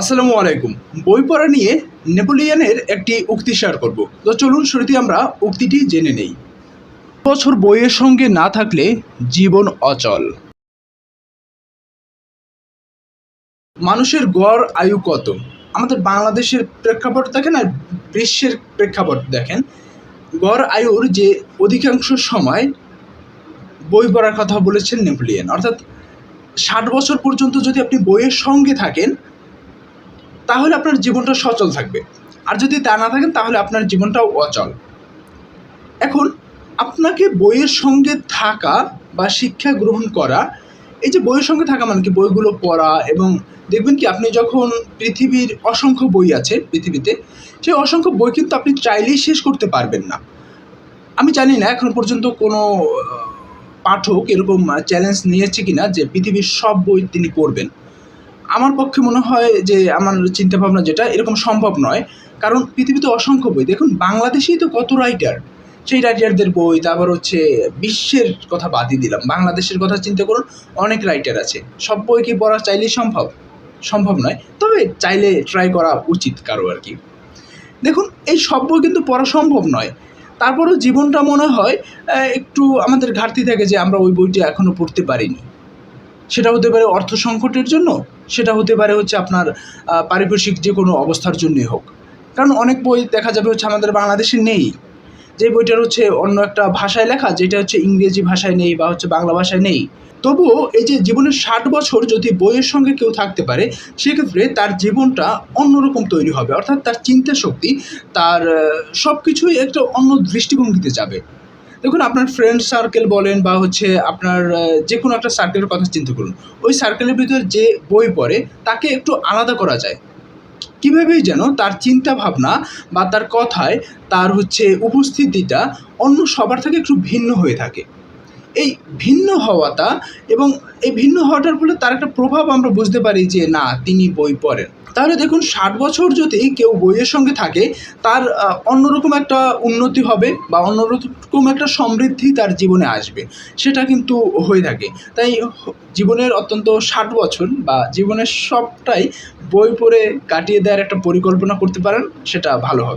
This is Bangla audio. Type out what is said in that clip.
আসসালামু আলাইকুম। বই পড়া নিয়ে নেপোলিয়ানের একটি উক্তি শেয়ার করব। তো চলুন শুরুতে আমরা উক্তিটি জেনে নেই। বছর বইয়ের সঙ্গে না থাকলে জীবন অচল। মানুষের গড় আয়ু কত? আমাদের বাংলাদেশের প্রেক্ষাপট দেখেন আর বিশ্বের প্রেক্ষাপট দেখেন। গড় আয়ুর যে অধিকাংশ সময় বই পড়ার কথা বলেছেন নেপোলিয়ান। অর্থাৎ ষাট বছর পর্যন্ত যদি আপনি বইয়ের সঙ্গে থাকেন তাহলে আপনার জীবনটা সচল থাকবে। আর যদি তা না থাকেন, তাহলে আপনার জীবনটাও অচল। এখন আপনাকে বইয়ের সঙ্গে থাকা বা শিক্ষা গ্রহণ করা, এই যে বইয়ের সঙ্গে থাকা মানে কি? বইগুলো পড়া এবং দেখবেন কি, আপনি যখন পৃথিবীর অসংখ্য বই আছে পৃথিবীতে, সেই অসংখ্য বই কিন্তু আপনি চাইলেই শেষ করতে পারবেন না। আমি জানি না এখন পর্যন্ত কোনো পাঠক এরকম চ্যালেঞ্জ নিয়েছে কিনা যে পৃথিবীর সব বই তিনি পড়বেন। আমার পক্ষে মনে হয় যে আমার চিন্তাভাবনা যেটা এরকম সম্ভব নয়। কারণ পৃথিবীতে অসংখ্য বই। দেখুন, বাংলাদেশেই তো কত রাইটার সেই রাইটারদের বই, তারপর হচ্ছে বিশ্বের কথা বাদই দিলাম। বাংলাদেশের কথা চিন্তা করুন, অনেক রাইটার আছে। সব বই কি পড়া চাইলেই সম্ভব? সম্ভব নয়। তবে চাইলে ট্রাই করা উচিত কারও আর কি। দেখুন, এই সব বই কিন্তু পড়া সম্ভব নয়। তারপরেও জীবনটা মনে হয় একটু আমাদের ঘাটতি থাকে যে আমরা ওই বইটি এখনও পড়তে পারিনি। সেটা হতে পারে অর্থ সংকটের জন্য, সেটা হতে পারে হচ্ছে আপনার পারিপার্শ্বিক যে কোনো অবস্থার জন্যই হোক। কারণ অনেক বই দেখা যাবে হচ্ছে আমাদের বাংলাদেশে নেই। যে বইটার হচ্ছে অন্য একটা ভাষায় লেখা, যেটা হচ্ছে ইংরেজি ভাষায় নেই বা হচ্ছে বাংলা ভাষায় নেই। তবুও এই যে জীবনের ষাট বছর যদি বইয়ের সঙ্গে কেউ থাকতে পারে, সেক্ষেত্রে তার জীবনটা অন্যরকম তৈরি হবে। অর্থাৎ তার চিন্তা শক্তি, তার সব কিছুই একটা অন্য দৃষ্টিভঙ্গিতে যাবে। দেখুন, আপনার ফ্রেন্ড সার্কেল বলেন বা হচ্ছে আপনার যে কোনো একটা সার্কেলের কথা চিন্তা করুন। ওই সার্কেলের ভিতরে যে বই পড়ে, তাকে একটু আলাদা করা যায়। কীভাবেই যেন তার চিন্তা ভাবনা বা তার কথায় তার হচ্ছে উপস্থিতিটা অন্য সবার থেকে একটু ভিন্ন হয়ে থাকে। এই ভিন্ন হওয়াটা এবং এই ভিন্ন হওয়াটার ফলে তার একটা প্রভাব আমরা বুঝতে পারি যে না, তিনি বই পড়েন। তাহলে দেখুন, ষাট বছর যদি কেউ বইয়ের সঙ্গে থাকে, তার অন্যরকম একটা উন্নতি হবে বা অন্যরকম একটা সমৃদ্ধি তার জীবনে আসবে। সেটা কিন্তু হয়ে থাকে। তাই জীবনের অত্যন্ত ষাট বছর বা জীবনের সবটাই বই পড়ে কাটিয়ে দেওয়ার একটা পরিকল্পনা করতে পারেন, সেটা ভালো হবে।